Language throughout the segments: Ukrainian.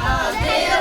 Happy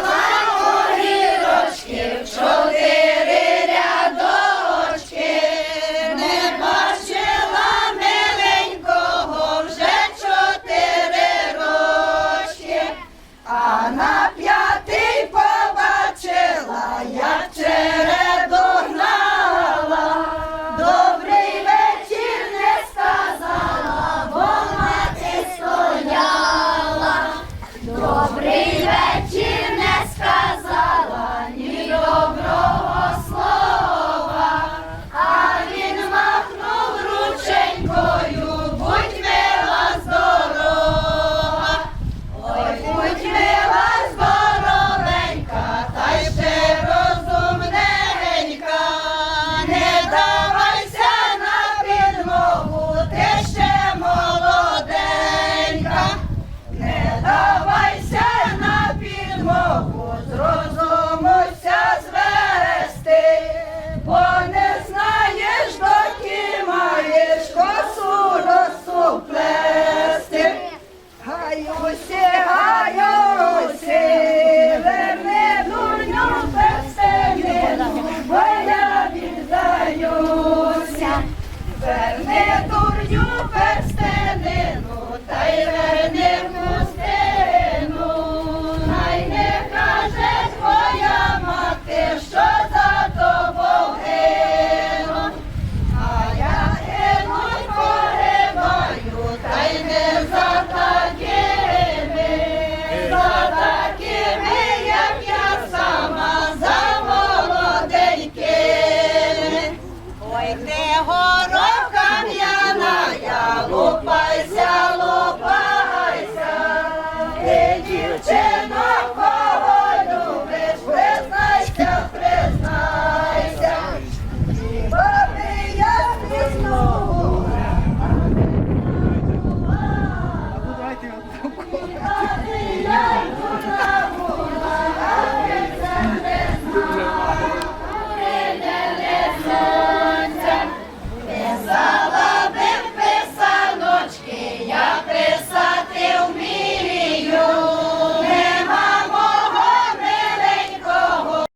Верни дурню перстенину, та й верни в